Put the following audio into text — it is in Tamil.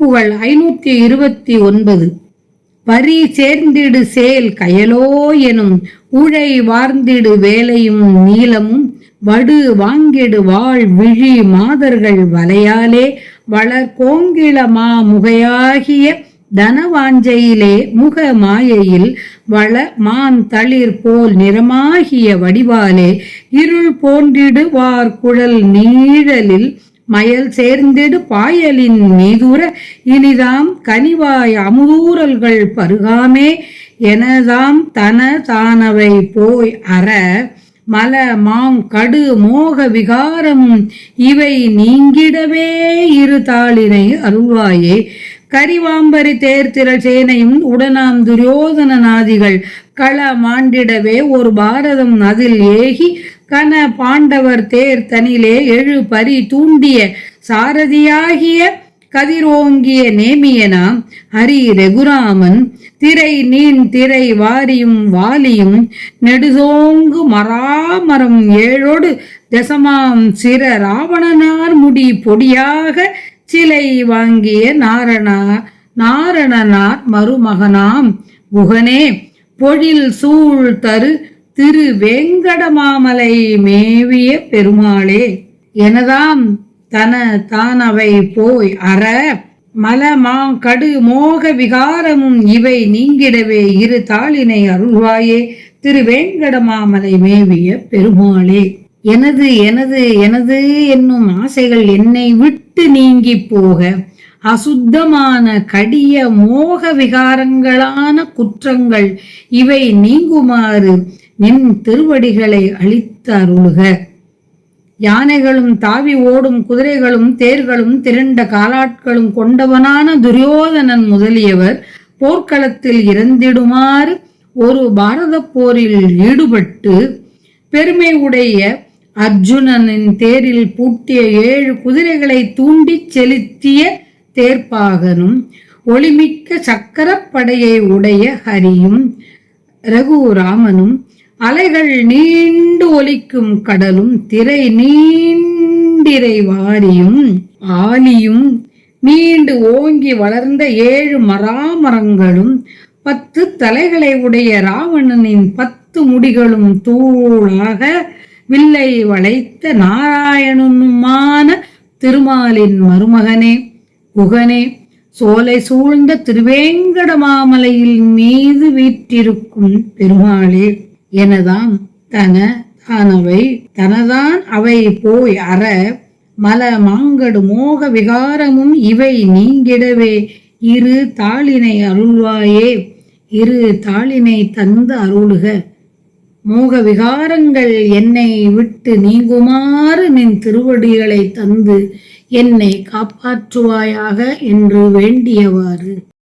திருப்புகழ் ஐநூத்தி இருபத்தி ஒன்பது. பரி சேர்ந்திடு சேல் கயலோ எனும் உழை வார்ந்திடு வேலையும் நீளமும் வடு வாங்கிடு வாழ் விழி மாதர்கள் வலையாலே வளர் கோங்கிளமா முகையாகிய தனவாஞ்சையிலே முக மாயையில் வள மான் தளிர் போல் நிறமாகிய வடிவாலே இருள் போன்றிடுவார் குழல் நீழலில் மயல் சேர்ந்திடு பாயலின் மீதுர இனிதாம் கனிவாய் அமுதூரல்கள் பருகாமே எனதாம் தன தானவை போய் அற மல மாம் கடு மோக விகாரம் இவை நீங்கிடவே இரு தாளினை அருள்வாயே. கரிவாம்பரி தேர்திரள் சேனையும் உடனாம் துரியோதனநாதிகள் கள மாண்டிடவே ஒரு பாரதம் அதில் ஏகி கன பாண்டவர் தேர் தனிலே எழு பரி தூண்டிய சாரதியாகிய கதிரோங்கிய நேமியனாம் ஹரி ரெகுராமன் திரை நீன் திரை வாரியும் வாலியும் நெடுதோங்கு மராமரம் ஏழோடு தசமாம் சிற ராவணனார் முடி பொடியாக சிலை வாங்கிய நாரணா நாரணனார் மருமகனாம் குகனே பொழில் சூழ் தரு திரு வேங்கடமாமலை மேவிய பெருமாளே எனதாம் தன தானவை போய் அற மலமா கடு மோக விகாரமும் இவை நீங்கிடவே இரு தாளினை அருள்வாயே திரு வேங்கடமாமலை மேவிய பெருமாளே. எனது எனது எனது என்னும் ஆசைகள் என்னை விட்டு நீங்கி போக அசுத்தமான கடிய மோக விகாரங்களான குற்றங்கள் இவை நீங்குமாறு நின் திருவடிகளை அளித்து அருளுக. யானைகளும் தாவி ஓடும் குதிரைகளும் தேர்களும் திரண்ட காலாட்களும் கொண்டவனான துரியோதனன் முதலியவர் போர்க்களத்தில் இறந்திடுமாறு ஒரு பாரத போரில் ஈடுபட்டு பெருமை உடைய அர்ஜுனனின் தேரில் பூட்டிய ஏழு குதிரைகளை தூண்டிச் செலுத்திய தேர்ப்பாகனும் ஒளிமிக்க சக்கரப்படையை உடைய ஹரியும் ரகுராமனும் அலைகள் நீண்டு ஒலிக்கும் கடலும் திரை நீண்டிரை வாரியும் ஆலியும் நீண்டு ஓங்கி வளர்ந்த ஏழு மராமரங்களும் பத்து தலைகளை உடைய ராவணனின் பத்து முடிகளும் தூளாக வில்லை வளைத்த நாராயணனுமான திருமாலின் மருமகனே. குகனே சோலை சூழ்ந்த திருவேங்கடமாமலையில் மீது வீற்றிருக்கும் பெருமாளே எனதாம் தன தானவை தனதான் அவை போய் அற மல மாங்கடு மோக விகாரமும் இவை நீங்கிடவே இரு தாளினை அருள்வாயே இரு தாளினை தந்து அருளுக. மோக விகாரங்கள் என்னை விட்டு நீங்குமாறு நின் திருவடிகளை தந்து என்னை காப்பாற்றுவாயாக என்று வேண்டியவாறு.